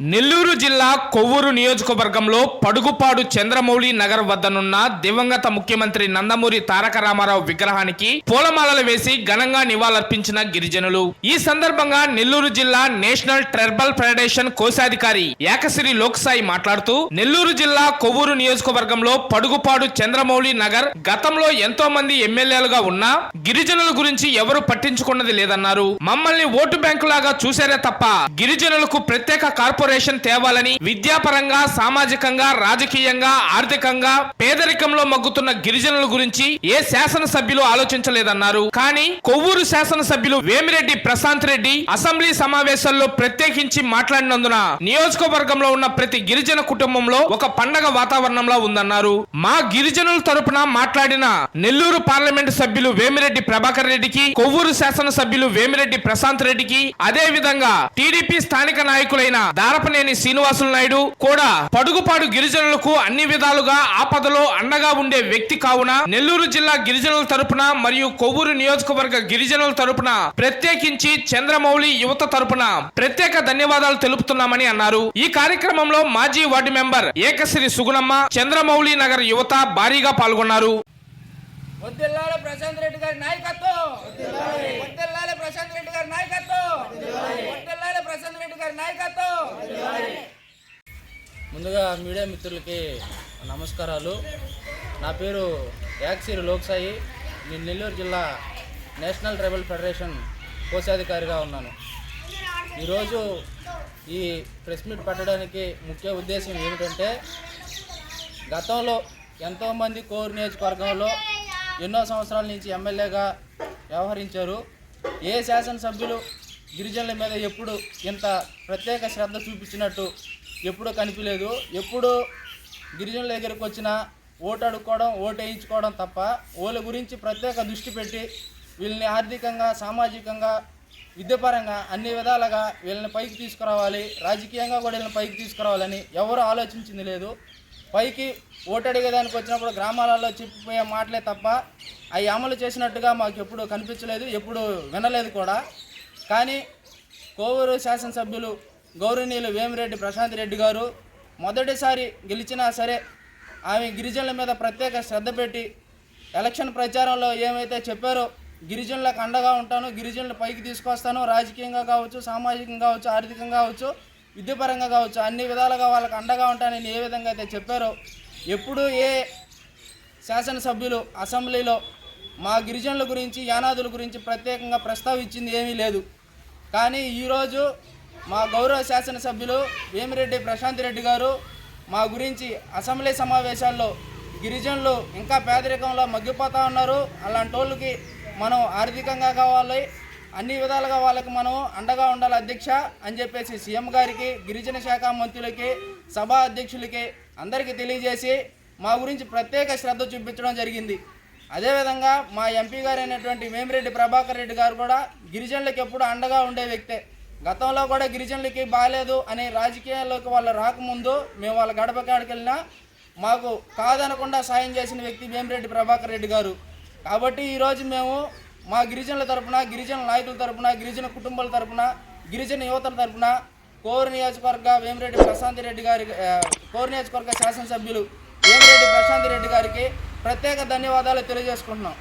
నెల్లూరు జిల్లా కొవ్వూరు నియోజకవర్గంలో పడుగుపాడు చంద్రమౌళి నగర్ వద్దనున్న దివంగత ముఖ్యమంత్రి నందమూరి తారక రామారావు విగ్రహానికి పూలమాలలు వేసి ఘనంగా నివాళులర్పించిన గిరిజనులు. ఈ సందర్భంగా నెల్లూరు జిల్లా నేషనల్ ట్రైబల్ ఫెడరేషన్ కోశాధికారి ఏకసిరి లోక్సాయి మాట్లాడుతూ నెల్లూరు జిల్లా కొవ్వూరు నియోజకవర్గంలో పడుగుపాడు చంద్రమౌళి నగర్ గతంలో ఎంతో మంది ఎమ్మెల్యేలుగా ఉన్నా గిరిజనుల గురించి ఎవరు పట్టించుకున్నది లేదన్నారు. మమ్మల్ని ఓటు బ్యాంకు లాగా చూశారే తప్ప గిరిజనులకు ప్రత్యేక కార్పొరేషన్ తేవాలని విద్యాపరంగా సామాజికంగా రాజకీయంగా ఆర్థికంగా పేదరికంలో మగ్గుతున్న గిరిజనుల గురించి ఏ శాసనసభ్యులు ఆలోచించలేదన్నారు. కానీ కొవ్వూరు శాసనసభ్యులు వేమిరెడ్డి ప్రశాంత్ రెడ్డి అసెంబ్లీ సమావేశాల్లో ప్రత్యేకించి మాట్లాడినందున నియోజకవర్గంలో ఉన్న ప్రతి గిరిజన కుటుంబంలో ఒక పండగ వాతావరణంలో ఉందన్నారు. మా గిరిజనుల తరపున మాట్లాడిన నెల్లూరు పార్లమెంటు సభ్యులు వేమిరెడ్డి ప్రభాకర్ రెడ్డికి కొవ్వూరు శాసనసభ్యులు వేమిరెడ్డి ప్రశాంత్ రెడ్డికి అదే విధంగా టీడీపీ స్థానిక నాయకులైన దారపనేని శ్రీనివాసులు నాయుడు కూడా పడుగుపాడు గిరిజనులకు అన్ని విధాలుగా ఆపదలో అండగా ఉండే వ్యక్తి కావున నెల్లూరు జిల్లా గిరిజనుల తరపున మరియు కొవ్వూరు నియోజకవర్గ గిరిజనుల తరపున ప్రత్యేకించి చంద్రమౌళి యువత తరపున ప్రత్యేక ధన్యవాదాలు తెలుపుతున్నామని అన్నారు. ఈ కార్యక్రమంలో మాజీ వార్డు మెంబర్ ఏకశ్రీ సుగుణమ్మ చంద్రమౌళి నగర్ యువత భారీగా పాల్గొన్నారు. వద్దెల్లాల ప్రశాంత్ రెడ్డి గారి నాయకత్వం. వద్దెల్లాల ప్రశాంత్ రెడ్డి గారి నాయకత్వం. వద్దెల్లాల ప్రశాంత్ రెడ్డి గారి నాయకత్వం. ముందుగా మీడియా మిత్రులకి నమస్కారాలు. నా పేరు యాక్సిరి లోక్సాయి. నేను నెల్లూరు జిల్లా నేషనల్ ట్రైబల్ ఫెడరేషన్ కోశాధికారిగా ఉన్నాను. ఈరోజు ఈ ప్రెస్ మీట్ పెట్టడానికి ముఖ్య ఉద్దేశం ఏమిటంటే గతంలో ఎంతోమంది కోర్ నియోజకవర్గంలో ఎన్నో సంవత్సరాల నుంచి ఎమ్మెల్యేగా వ్యవహరించారు. ఏ శాసనసభ్యులు గిరిజనుల మీద ఎప్పుడు ఇంత ప్రత్యేక శ్రద్ధ చూపించినట్టు ఎప్పుడూ కనిపించలేదు. ఎప్పుడూ గిరిజనుల దగ్గరికి వచ్చినా ఓటు అడుక్కోవడం ఓటు వేయించుకోవడం తప్ప వాళ్ళ గురించి ప్రత్యేక దృష్టి పెట్టి వీళ్ళని ఆర్థికంగా సామాజికంగా విద్యపరంగా అన్ని విధాలుగా వీళ్ళని పైకి తీసుకురావాలి. రాజకీయంగా కూడా వీళ్ళని పైకి తీసుకురావాలని ఎవరు ఆలోచించింది లేదు. పైకి ఓటడిగేదానికి వచ్చినప్పుడు గ్రామాలలో చెప్పిపోయే మాటలే తప్ప అవి అమలు చేసినట్టుగా మాకు ఎప్పుడు కనిపించలేదు ఎప్పుడు వినలేదు కూడా. కానీ కోవూరు శాసనసభ్యులు గౌరవనీయులు వేమిరెడ్డి ప్రశాంత్ రెడ్డి గారు మొదటిసారి గెలిచినా సరే ఆమె గిరిజనుల మీద ప్రత్యేక శ్రద్ధ పెట్టి ఎలక్షన్ ప్రచారంలో ఏమైతే చెప్పారో గిరిజనులకు అండగా ఉంటాను గిరిజనులు పైకి తీసుకొస్తాను. రాజకీయంగా కావచ్చు సామాజికంగా కావచ్చు ఆర్థికంగా కావచ్చు విద్యాపరంగా కావచ్చు అన్ని విధాలుగా వాళ్ళకి అండగా ఉంటానని ఏ విధంగా అయితే చెప్పారో ఎప్పుడు ఏ శాసనసభ్యులు అసెంబ్లీలో మా గిరిజనుల గురించి యానాదుల గురించి ప్రత్యేకంగా ప్రస్తావించింది ఏమీ లేదు. కానీ ఈరోజు మా గౌరవ శాసనసభ్యులు వేమిరెడ్డి ప్రశాంత్ రెడ్డి గారు మా గురించి అసెంబ్లీ సమావేశాల్లో గిరిజనులు ఇంకా పేదరికంలో మగ్గిపోతూ ఉన్నారు. అలాంటి వాళ్ళకి మనం ఆర్థికంగా కావాలి అన్ని విధాలుగా వాళ్ళకి మనం అండగా ఉండాలి అధ్యక్ష అని చెప్పేసి సీఎం గారికి గిరిజన శాఖ మంత్రులకి సభా అధ్యక్షులకి అందరికీ తెలియజేసి మా గురించి ప్రత్యేక శ్రద్ధ చూపించడం జరిగింది. అదేవిధంగా మా ఎంపీ గారు అయినటువంటి వేమిరెడ్డి ప్రభాకర్ రెడ్డి గారు కూడా గిరిజనులకు ఎప్పుడు అండగా ఉండే వ్యక్తే. గతంలో కూడా గిరిజనులకి బాగాలేదు అనే రాజకీయాల్లోకి వాళ్ళు రాకముందు మేము వాళ్ళ గడప కాడికి వెళ్ళినా మాకు కాదనకుండా సాయం చేసిన వ్యక్తి వేమిరెడ్డి ప్రభాకర్ రెడ్డి గారు. కాబట్టి ఈరోజు మేము మా గిరిజనుల తరపున గిరిజన నాయకుల తరపున గిరిజన కుటుంబాల తరపున గిరిజన యువతల తరపున కోరు నియోజకవర్గ వేమిరెడ్డి ప్రశాంత్ రెడ్డి గారి కోరు నియోజకవర్గ శాసనసభ్యులు వేమిరెడ్డి ప్రశాంత్ రెడ్డి గారికి ప్రత్యేక ధన్యవాదాలు తెలియజేసుకుంటున్నాం.